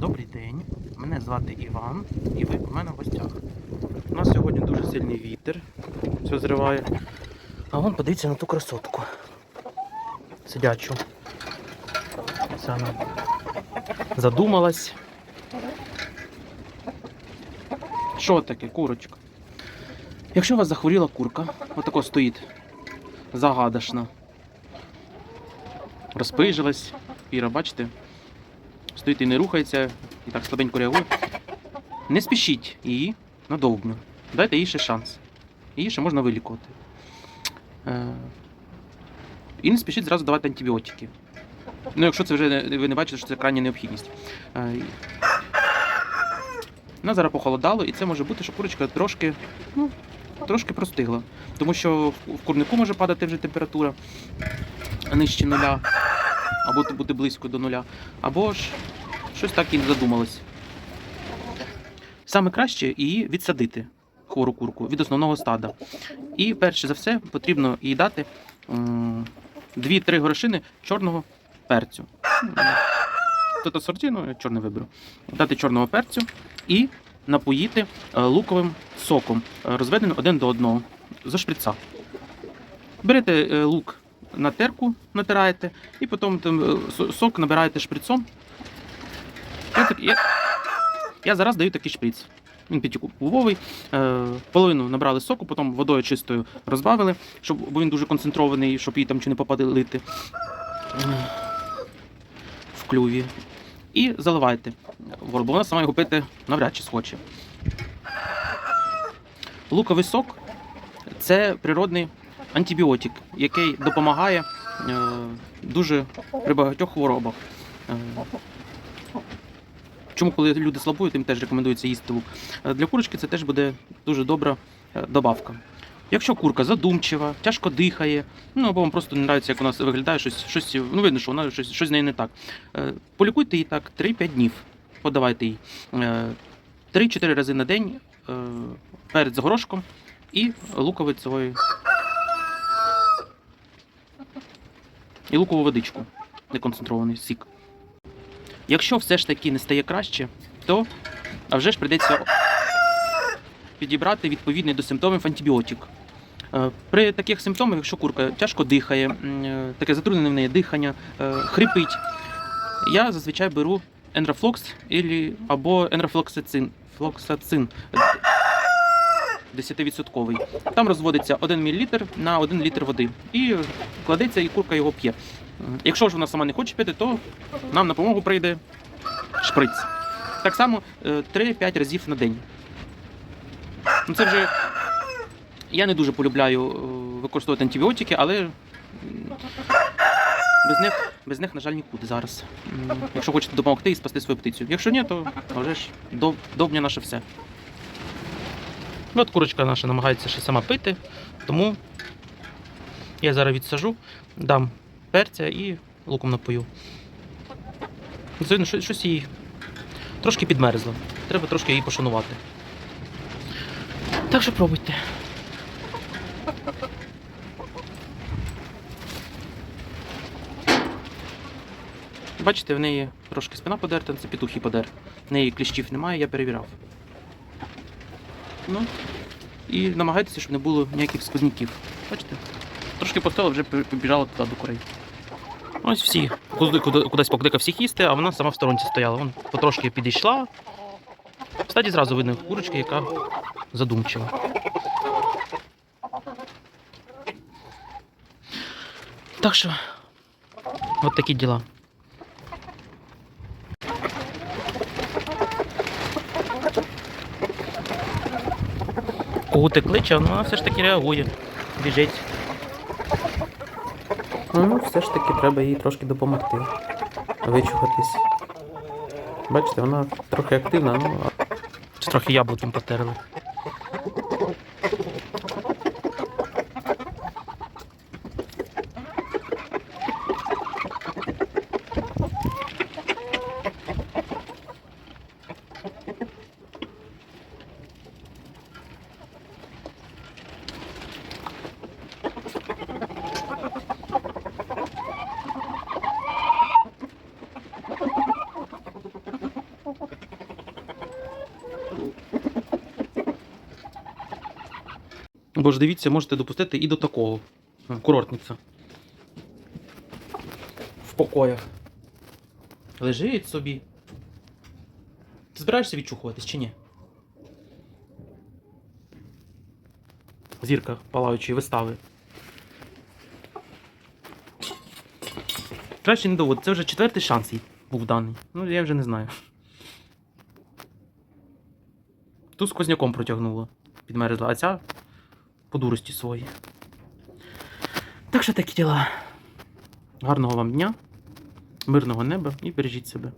Добрий день, мене звати Іван, і ви у мене в гостях. У нас сьогодні дуже сильний вітер, все зриває. А вон подивіться на ту красотку. Сидячу. Саме задумалась. Що таке, курочка? Якщо у вас захворіла курка, отако стоїть загадашна. Розпижилась. Іра, бачите? Стоїть і не рухається, і так слабенько реагує. Не спішіть її на довбню. Дайте їй ще шанс. Її ще можна вилікувати. Е, І не спішіть зразу давати антибіотики. Ну, якщо це вже ви не бачите, що це крайня необхідність. Е, Вона зараз похолодало, і це може бути, що курочка трошки, ну, трошки простигла. Тому що в курнику може падати вже температура нижче нуля, або бути близько до нуля, або ж щось так і задумалось. Саме краще її відсадити, хвору курку, від основного стада. І перше за все потрібно їй дати м, 2-3 горошини чорного перцю. Тут асорті, ну я чорний виберу. Дати чорного перцю і напоїти е, луковим соком, е, розведеним один до одного зо шприца. Берете е, лук на терку, натираєте, і потім там, е, сок набираєте шприцом. Я, так, я, я зараз даю такий шприц. Він п'ятикубовий. Е, половину набрали соку, потім водою чистою розбавили, щоб, бо він дуже концентрований, щоб їй там нічого не попадалити е, в клюві. І заливайте бо вона сама його пити навряд чи схоче. Луковий сок це природний антибіотик, який допомагає е, дуже при багатьох хворобах. Е, Чому, коли люди слабують, їм теж рекомендується їсти лук. Е, Для курочки це теж буде дуже добра добавка. Якщо курка задумчива, тяжко дихає, ну або вам просто не подобається, як вона виглядає, щось, щось ну видно, що вона щось, щось з нею не так. Полікуйте її так 3-5 днів. Подавайте їй е, 3-4 рази на день перед загорошком і луковицевою і лукову водичку, неконцентрований сік. Якщо все ж таки не стає краще, то а вже ж прийдеться підібрати відповідний до симптомів антибіотик. Е, При таких симптомах, якщо курка тяжко дихає, е, таке затруднене в неї дихання, е, хрипить, я зазвичай беру енрофлокс або енрофлоксацин. Флоксацин. 10%. Там розводиться 1 мл на 1 літр води. І кладеться, і курка його п'є. Якщо ж вона сама не хоче пити, то нам на допомогу прийде шприц. Так само е, 3-5 разів на день. Ну, це вже я не дуже полюбляю е, використовувати антибіотики, але без них, без них, на жаль, нікуди зараз. Якщо хочете допомогти і спасти свою птицю. Якщо ні, то вже ж довбня наше все. Ну, От курочка наша намагається ще сама пити, тому я зараз відсажу, дам перця і луком напою. Звичайно, щось, їй трошки підмерзло. Треба трошки її пошанувати. Так що пробуйте. Бачите, в неї трошки спина подерта, це петухи подер. В неї кліщів немає, я перевіряв. Ну, і намагайтеся, щоб не було ніяких сквозняків. Бачите? Трошки постело, вже побіжала туди до курей. Ось всі. Куди- куди- Кудись покликав всіх їсти, а вона сама в сторонці стояла. Вон потрошки підійшла. Кстати, зразу видно курочка, яка задумчива. Так що, от такі діла. Когути кличе, але вона все ж таки реагує, біжить. Ну, все ж таки треба їй трошки допомогти. Вичухатись. Бачите, вона трохи активна, ну. Трохи яблуком потерли. Бо ж дивіться, можете допустити і до такого. Е, курортниця. В покоях. Лежить собі. Ти збираєшся відчухуватись чи ні? Зірка палаючої вистави. Краще не доводить. Це вже четвертий шанс був даний. Ну я вже не знаю. Ту з козняком протягнуло. Підмерзла, а ця по дурості своїй. Так що такі діла. Гарного вам дня, мирного неба і бережіть себе.